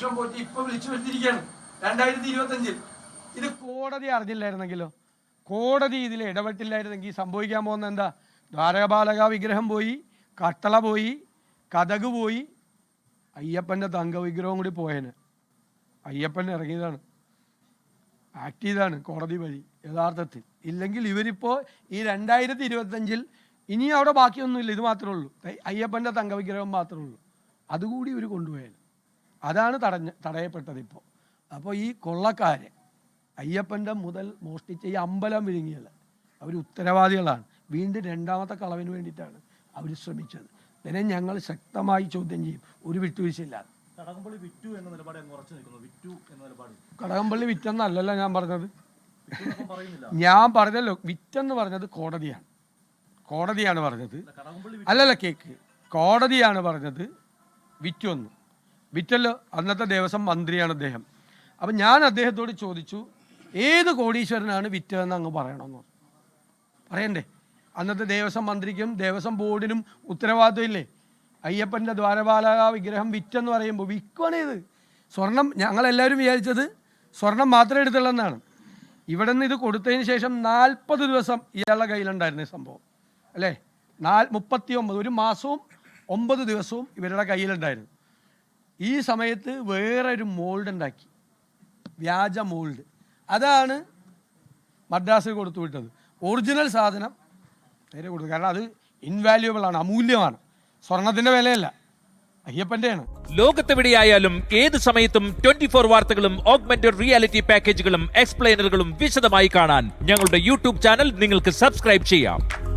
രാധാകൃഷ്ണൻ പോറ്റി ഇപ്പൊ വിളിച്ചു വരുത്തിയിരിക്കുകയാണ്. രണ്ടായിരത്തി ഇരുപത്തി അഞ്ചിൽ ഇത് കോടതി അറിഞ്ഞില്ലായിരുന്നെങ്കിലോ? കോടതി ഇതിൽ ഇടപെട്ടില്ലായിരുന്നെങ്കിൽ സംഭവിക്കാൻ പോകുന്ന എന്താ? ദ്വാരകാലക വിഗ്രഹം പോയി കട്ടള പോയി കഥക് പോയി. അയ്യപ്പന്റെ തങ്ക വിഗ്രഹം കൂടി പോയേന്. അയ്യപ്പൻ ഇറങ്ങിയതാണ്. ആക്ട് ചെയ്താണ് കോടതി വഴി യഥാർത്ഥത്തിൽ. ഇല്ലെങ്കിൽ ഇവരിപ്പോൾ ഈ രണ്ടായിരത്തി ഇരുപത്തഞ്ചിൽ ഇനി അവിടെ ബാക്കിയൊന്നുമില്ല ഇത് മാത്രമേ ഉള്ളൂ. അയ്യപ്പന്റെ തങ്ക വിഗ്രഹം മാത്രമേ ഉള്ളൂ. അതുകൂടി ഇവർ കൊണ്ടുപോയത് അതാണ് തടഞ്ഞ തടയപ്പെട്ടത് ഇപ്പോൾ അപ്പോൾ ഈ കൊള്ളക്കാരെ അയ്യപ്പന്റെ മുതൽ മോഷ്ടിച്ച ഈ അമ്പലം വിഴുങ്ങിയത് അവർ ഉത്തരവാദികളാണ്. വീണ്ടും രണ്ടാമത്തെ കളവിന് വേണ്ടിയിട്ടാണ് അവർ ശ്രമിച്ചത്. ഇതിനെ ഞങ്ങൾ ശക്തമായി ചോദ്യം ചെയ്യും ഒരു വിട്ടുവീഴ്ചയില്ലാതെ കടകംപള്ളി വിറ്റു എന്ന നിലപാട് അങ്ങ് ഉറച്ചു നിൽക്കുന്നു. വിറ്റു എന്ന നിലപാട്. കടകംപള്ളി വിറ്റെന്നല്ലല്ലോ ഞാൻ പറഞ്ഞത്. ഞാൻ പറഞ്ഞല്ലോ വിറ്റെന്ന് പറഞ്ഞത് കോടതിയാണ്. കോടതിയാണ് പറഞ്ഞത്. അല്ല, അല്ലല്ല കേക്ക്. കോടതിയാണ് പറഞ്ഞത് വിറ്റൊന്ന് വിറ്റല്ലോ അന്നത്തെ ദേവസ്വം മന്ത്രിയാണ് അദ്ദേഹം. അപ്പം ഞാൻ അദ്ദേഹത്തോട് ചോദിച്ചു ഏത് കോടീശ്വരനാണ് വിറ്റതെന്ന് അങ്ങ് പറയണമെന്ന്. പറയണ്ടേ? അന്നത്തെ ദേവസ്വം മന്ത്രിക്കും ദേവസ്വം ബോർഡിനും ഉത്തരവാദിത്വം ഇല്ലേ? അയ്യപ്പന്റെ ദ്വാരപാലക വിഗ്രഹം വിറ്റെന്ന് പറയുമ്പോൾ വിൽക്കുവാണേത് സ്വർണം ഞങ്ങളെല്ലാവരും വിചാരിച്ചത് സ്വർണം മാത്രമേ എടുത്തുള്ളെന്നാണ്. ഇവിടെ നിന്ന് ഇത് കൊടുത്തതിന് ശേഷം നാൽപ്പത് ദിവസം ഇയാളുടെ കയ്യിലുണ്ടായിരുന്നു ഈ സംഭവം. അല്ലേ? നാൽ മുപ്പത്തി ഒമ്പത് ഒരു മാസവും ഒമ്പത് ദിവസവും ഇവരുടെ കയ്യിലുണ്ടായിരുന്നു. ഈ സമയത്ത് വേറെ ഒരു മോൾഡ് ഉണ്ടാക്കി. വ്യാജ മോൾഡ് അതാണ് മദ്രാസിൽ കൊടുത്തു വിട്ടത്. ഒറിജിനൽ സാധനം നേരെ കൊടുത്തു. കാരണം അത് ഇൻവാല്യുവബിൾ ആണ് അമൂല്യമാണ്. സ്വർണത്തിന്റെ വിലയല്ല അയ്യപ്പന്റെയാണ് ലോകത്തെവിടെയായാലും ഏത് സമയത്തും ട്വന്റി ഫോർ വാർത്തകളും ഓഗ്മെന്റഡ് റിയാലിറ്റി പാക്കേജുകളും എക്സ്പ്ലെയിനറുകളും വിശദമായി കാണാൻ ഞങ്ങളുടെ യൂട്യൂബ് ചാനൽ നിങ്ങൾക്ക് സബ്സ്ക്രൈബ് ചെയ്യാം.